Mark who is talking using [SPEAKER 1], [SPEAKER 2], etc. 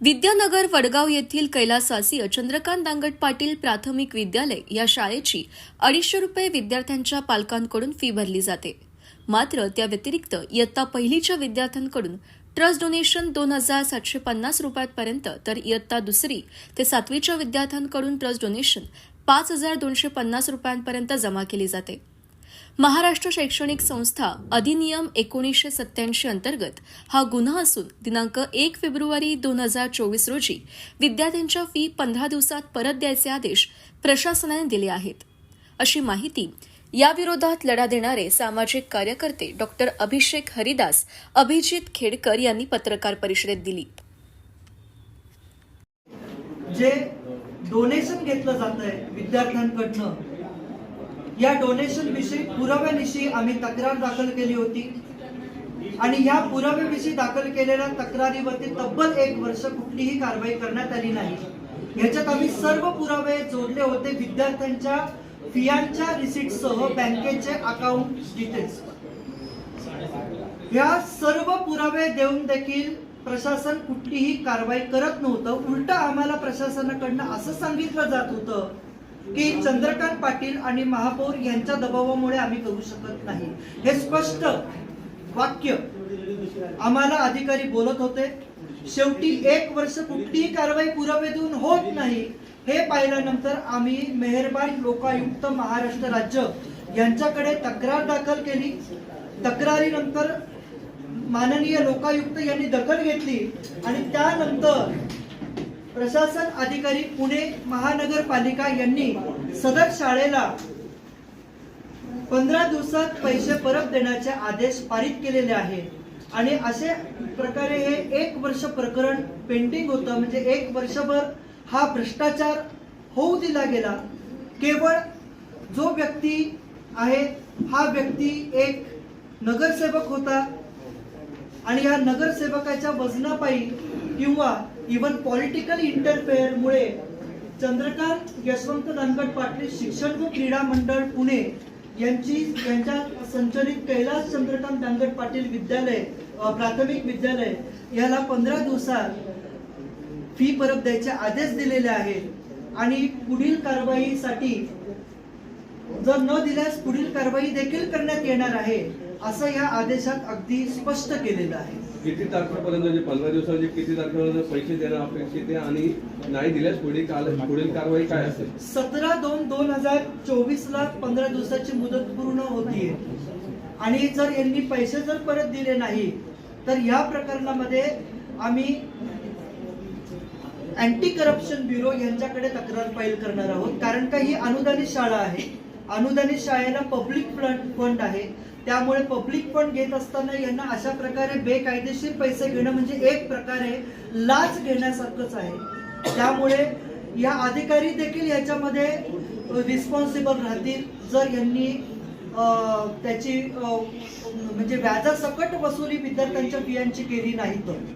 [SPEAKER 1] विद्यानगर वडगाव येथील कैलासवासीय चंद्रकांत दांगट पाटील प्राथमिक विद्यालय या शाळेची अडीचशे रुपये विद्यार्थ्यांच्या पालकांकडून फी भरली जाते. मात्र त्या व्यतिरिक्त इयत्ता पहिलीच्या विद्यार्थ्यांकडून ट्रस्ट डोनेशन दोन हजार सातशे पन्नास रुपयांपर्यंत तर इयत्ता दुसरी ते सातवीच्या विद्यार्थ्यांकडून ट्रस्ट डोनेशन पाच हजार दोनशे पन्नास रुपयांपर्यंत जमा केली जाते. महाराष्ट्र शैक्षणिक संस्था अधिनियम एकोणीसशे सत्याऐंशी अंतर्गत हा गुन्हा असून दिनांक एक फेब्रुवारी दोन हजार चोवीस रोजी विद्यार्थ्यांच्या फी पंधरा दिवसात परत द्यायचे आदेश प्रशासनाने दिले आहेत. अशी माहिती याविरोधात लढा देणारे सामाजिक कार्यकर्ते डॉक्टर अभिषेक हरिदास अभिजित खेडकर यांनी पत्रकार परिषदेत दिली.
[SPEAKER 2] जे डोनेशन घेतलं जात आहे विद्यार्थ्यांकडनं या डोनेशन विषयी पुराव्याविषयी आम्ही तक्रार दाखल केली होती. आणि या पुराव्याविषयी दाखल केलेल्या तक्रारीवरती तब्बल एक वर्ष कुठलीही कारवाई करण्यात आली नाही. याच्यात आम्ही सर्व पुरावे जोडले होते विद्यार्थ्यांच्या फियांच्या रिसिटसह बँकेचे अकाउंट डिटेल्स या सर्व पुरावे देऊन देखील प्रशासन कुठलीही कारवाई करत नव्हतं. उलट आम्हाला प्रशासनाकडनं असं सांगितलं जात होतं की चंद्रकांत पाटील आणि महापौर यांच्या दबावामुळे आम्ही करू शकत नाही. हे स्पष्ट वाक्य आम्हाला अधिकारी बोलत होते. शेवटी एक वर्ष कुठलीही कारवाई पुरावे देऊन होत नाही. हे पाहिल्यानंतर आम्ही मेहरबान लोकायुक्त महाराष्ट्र राज्य यांच्याकडे तक्रार दाखल केली. तक्रारीनंतर माननीय लोकायुक्त यांनी दखल घेतली आणि त्यानंतर प्रशासन अधिकारी पुणे महानगरपालिका यांनी सदर शाळेला पंधरा दिवसात पैसे परत देण्याचे आदेश पारित केलेले आहे. आणि असे प्रकारे हे एक वर्ष प्रकरण पेंडिंग होतं. म्हणजे एक वर्षभर हा भ्रष्टाचार होऊ दिला गेला. केवळ जो व्यक्ती आहे हा व्यक्ती एक नगरसेवक होता. आणि या नगरसेवकाच्या वजनापायी किंवा इवन पॉलिटिकल इंटरफेअरमुळे चंद्रकांत यशवंत दानगड पाटील शिक्षण व क्रीडा मंडळ पुणे यांची यांच्या संचलित कैलास चंद्रकांत दानगड पाटील विद्यालय प्राथमिक विद्यालय याला पंधरा दिवसात फी परत द्यायचे आदेश दिलेले आहेत. आणि पुढील कारवाईसाठी जर न दिल्यास पुढील कारवाई देखील करण्यात येणार आहे असं या आदेशात अगदी स्पष्ट केलेलं आहे.
[SPEAKER 3] किती तारखेपर्यंत म्हणजे पंधरा दिवसाचे किती तारखेपर्यंत पैसे देणं अपेक्षित आहे आणि नाही दिल्यास पुढील काल पुढील कारवाई काय असेल?
[SPEAKER 2] सतरा दोन दोन हजार चोवीस ला पंधरा दिवसाची मुदत पूर्ण होतीये. आणि जर यांनी पैसे जर परत दिले नाही तर या प्रकरणामध्ये आम्ही अँटी करप्शन ब्युरो यांच्याकडे तक्रार फाईल करणार आहोत. कारण का ही अनुदानित शाळा आहे? अनुदानित शाळेला पब्लिक फंड आहे. त्यामुळे पब्लिक फंड घेत असताना यांना अशा प्रकारे बेकायदेशीर पैसे घेणं म्हणजे एक प्रकारे लाच घेण्यासारखंच आहे. त्यामुळे या अधिकारी देखील याच्यामध्ये रिस्पॉन्सिबल राहतील. जर यांनी त्याची म्हणजे व्याजासकट वसुली विद्यार्थ्यांच्या बियांची केली नाही तर.